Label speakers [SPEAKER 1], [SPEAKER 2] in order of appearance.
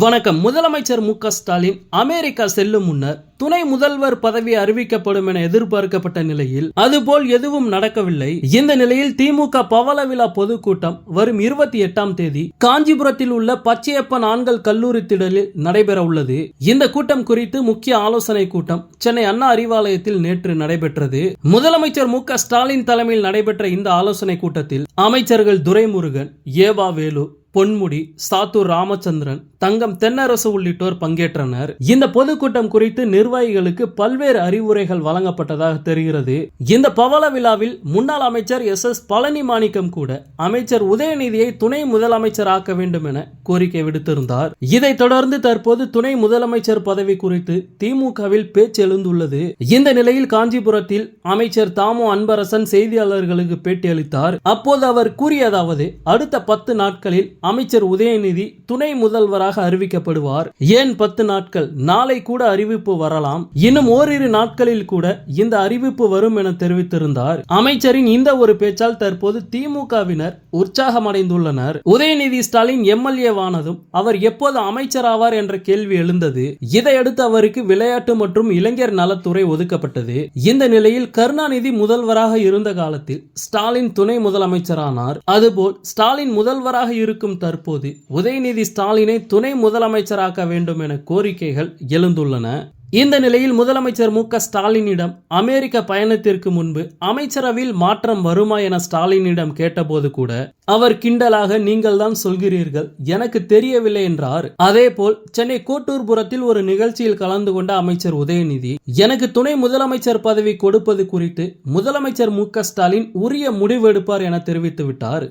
[SPEAKER 1] வணக்கம். முதலமைச்சர் மு ஸ்டாலின் அமெரிக்கா செல்லும் முன்னர் துணை முதல்வர் பதவி அறிவிக்கப்படும் என எதிர்பார்க்கப்பட்ட நிலையில் அதுபோல் எதுவும் நடக்கவில்லை. இந்த நிலையில் திமுக பவள விழா பொதுக்கூட்டம் வரும் இருபத்தி எட்டாம் தேதி காஞ்சிபுரத்தில் உள்ள பச்சையப்பன் ஆண்கள் கல்லூரி திடலில் நடைபெற உள்ளது. இந்த கூட்டம் குறித்து முக்கிய ஆலோசனை கூட்டம் சென்னை அண்ணா அறிவாலயத்தில் நேற்று நடைபெற்றது. முதலமைச்சர் மு ஸ்டாலின் தலைமையில் நடைபெற்ற இந்த ஆலோசனை கூட்டத்தில் அமைச்சர்கள் துரைமுருகன் ஏவா வேலு பொன்முடி சாத்தூர் ராமச்சந்திரன் தங்கம் தென்னரசு உள்ளிட்டோர் பங்கேற்றனர். இந்த பொதுக்கூட்டம் குறித்து நிர்வாகிகளுக்கு பல்வேறு அறிவுரைகள் வழங்கப்பட்டதாக தெரிகிறது. இந்த பவள விழாவில் முன்னாள் அமைச்சர் எஸ் எஸ் பழனி மாணிக்கம் கூட அமைச்சர் உதயநிதியை துணை முதலமைச்சர் ஆக்க வேண்டும் என கோரிக்கை விடுத்திருந்தார். இதைத் தொடர்ந்து தற்போது துணை முதலமைச்சர் பதவி குறித்து திமுகவில் பேச்சு எழுந்துள்ளது. இந்த நிலையில் காஞ்சிபுரத்தில் அமைச்சர் தாமோ அன்பரசன் செய்தியாளர்களுக்கு பேட்டியளித்தார். அப்போது அவர் கூறியதாவது அடுத்த பத்து நாட்களில் அமைச்சர் உதயநிதி துணை முதல்வராக அறிவிக்கப்படுவார். ஏன் பத்து நாட்கள்? நாளை கூட அறிவிப்பு வரலாம். இன்னும் ஓரிரு நாட்களில் கூட இந்த அறிவிப்பு வரும் என தெரிவித்திருந்தார். அமைச்சரின் இந்த ஒரு பேச்சால் தற்போது திமுகவினர் உற்சாகமடைந்துள்ளனர். உதயநிதி ஸ்டாலின் எம்எல்ஏவானதும் அவர் எப்போது அமைச்சராவார் என்ற கேள்வி எழுந்தது. இதையடுத்து அவருக்கு விளையாட்டு மற்றும் இளைஞர் நலத்துறை ஒதுக்கப்பட்டது. இந்த நிலையில் கருணாநிதி முதல்வராக இருந்த காலத்தில் ஸ்டாலின் துணை முதலமைச்சரானார். அதுபோல் ஸ்டாலின் முதல்வராக இருக்கும் தற்போது உதயநிதி ஸ்டாலினை துணை முதலமைச்சராக்க வேண்டும் என கோரிக்கைகள் எழுந்துள்ளன. இந்த நிலையில் முதலமைச்சர் மு க ஸ்டாலினிடம் அமெரிக்க பயணத்திற்கு முன்பு அமைச்சரவையில் மாற்றம் வருமா என ஸ்டாலினிடம் கேட்டபோது கூட அவர் கிண்டலாக நீங்கள் தான் சொல்கிறீர்கள் எனக்கு தெரியவில்லை என்றார். அதேபோல் சென்னை கோட்டூர்புரத்தில் ஒரு நிகழ்ச்சியில் கலந்து கொண்ட அமைச்சர் உதயநிதி எனக்கு துணை முதலமைச்சர் பதவி கொடுப்பது குறித்து முதலமைச்சர் மு ஸ்டாலின் உரிய முடிவெடுப்பார் என தெரிவித்து விட்டார்